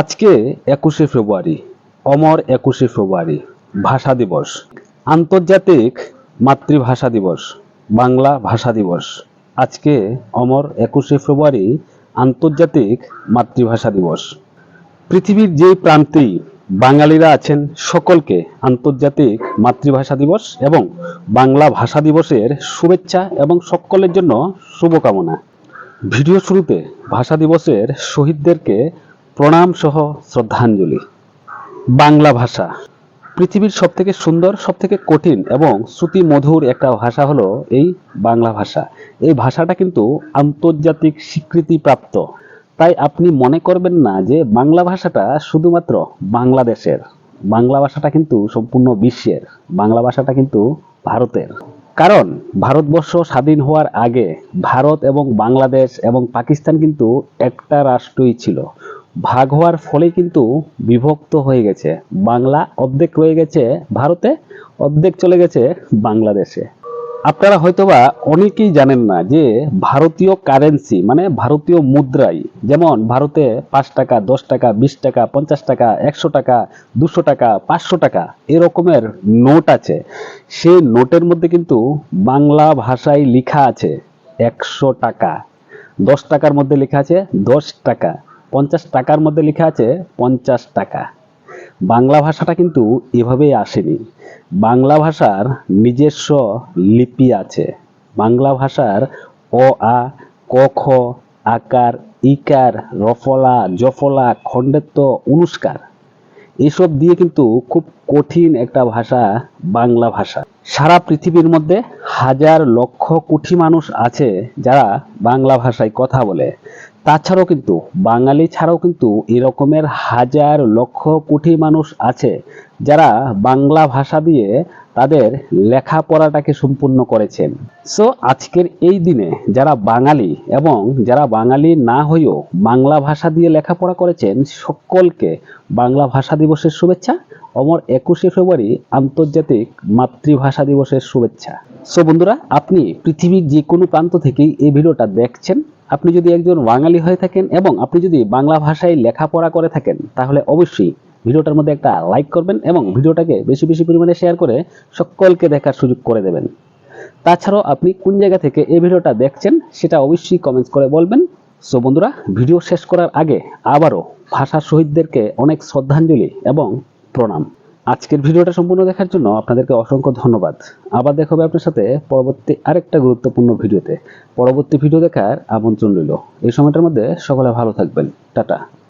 আজকে একুশে ফেব্রুয়ারি, অমর একুশে ফেব্রুয়ারি, ভাষা দিবস। আন্তর্জাতিক মাতৃভাষা দিবস, বাংলা ভাষা দিবস। আজকে অমর একুশে ফেব্রুয়ারি, আন্তর্জাতিক মাতৃভাষা দিবস। পৃথিবীর যে প্রান্তেই বাঙালিরা আছেন, সকলকে আন্তর্জাতিক মাতৃভাষা দিবস এবং বাংলা ভাষা দিবসের শুভেচ্ছা এবং সকলের জন্য শুভকামনা। ভিডিও শুরুতে ভাষা দিবসের শহীদদেরকে প্রণাম সহ শ্রদ্ধাঞ্জলি। বাংলা ভাষা। পৃথিবীর সবথেকে সুন্দর, সবথেকে কঠিন এবং শ্রুতি মধুর একটা ভাষা হলো এই বাংলা ভাষা। এই ভাষাটা কিন্তু আন্তর্জাতিক স্বীকৃতিপ্রাপ্ত। তাই আপনি মনে করবেন না যে বাংলা ভাষাটা শুধুমাত্র বাংলাদেশের। বাংলা ভাষাটা কিন্তু সম্পূর্ণ বিশ্বের। বাংলা ভাষাটা কিন্তু ভারতের। কারণ ভারতবর্ষ স্বাধীন হওয়ার আগে ভারত এবং বাংলাদেশ এবং পাকিস্তান কিন্তু একটা রাষ্ট্রই ছিল। ভাগ হওয়ার ফলে কিন্তু বিভক্ত হয়ে গেছে। বাংলা অর্ধেক রয়ে গেছে ভারতে, অর্ধেক চলে গেছে বাংলাদেশে। আপনারা হয়তোবা অনেকেই জানেন না যে ভারতীয় কারেন্সি মানে ভারতীয় মুদ্রাই, যেমন ভারতে পাঁচ টাকা, দশ টাকা, বিশ টাকা, পঞ্চাশ টাকা, একশো টাকা, দুশো টাকা, পাঁচশো টাকা এরকমের নোট আছে। সেই নোটের মধ্যে কিন্তু বাংলা ভাষায় লেখা আছে একশো টাকা। দশ টাকার মধ্যে লেখা আছে দশ টাকা। পঞ্চাশ টাকার মধ্যে লেখা আছে পঞ্চাশ টাকা। বাংলা ভাষাটা কিন্তু এভাবেই আসেনি। বাংলা ভাষার নিজস্ব লিপি আছে। বাংলা ভাষার অ, আ, ক, খ, আকার, ইকার, রফলা, জফলা খণ্ডত্ব অনুষ্কার। এসব দিয়ে কিন্তু খুব কঠিন একটা ভাষা বাংলা ভাষা। সারা পৃথিবীর মধ্যে হাজার লক্ষ কোটি মানুষ আছে যারা বাংলা ভাষায় কথা বলে। তাছাড়াও কিন্তু বাঙালি ছাড়াও কিন্তু এরকমের হাজার লক্ষ কোটি মানুষ আছে যারা বাংলা ভাষা দিয়ে তাদের লেখাপড়াটাকে সম্পূর্ণ করেছেন। সো আজকের এই দিনে যারা বাঙালি এবং যারা বাঙালি না হয়েও বাংলা ভাষা দিয়ে লেখাপড়া করেছেন, সকলকে বাংলা ভাষা দিবসের শুভেচ্ছা। অমর একুশে ফেব্রুয়ারি, আন্তর্জাতিক মাতৃভাষা দিবসের শুভেচ্ছা। সো বন্ধুরা, আপনি পৃথিবীর যে কোনো প্রান্ত থেকেই এই ভিডিওটা দেখছেন। আপনি যদি একজন বাঙালি হয়ে থাকেন এবং আপনি যদি বাংলা ভাষায় লেখাপড়া করে থাকেন, তাহলে অবশ্যই ভিডিওটার মধ্যে একটা লাইক করবেন এবং ভিডিওটাকে বেশি বেশি পরিমাণে শেয়ার করে সকলকে দেখার সুযোগ করে দেবেন। তাছাড়াও আপনি কোন জায়গা থেকে এই ভিডিওটা দেখছেন, সেটা অবশ্যই কমেন্টস করে বলবেন। সো বন্ধুরা, ভিডিও শেষ করার আগে আবারও ভাষা শহীদদেরকে অনেক শ্রদ্ধাঞ্জলি এবং প্রণাম। আজকের ভিডিওটা সম্পূর্ণ দেখার জন্য আপনাদেরকে অসংখ্য ধন্যবাদ। আবার দেখা হবে আপনার সাথে পরবর্তী আরেকটা গুরুত্বপূর্ণ ভিডিওতে। পরবর্তী ভিডিও দেখার আমন্ত্রণ রইল। এই সময়টার মধ্যে সকলে ভালো থাকবেন। টাটা।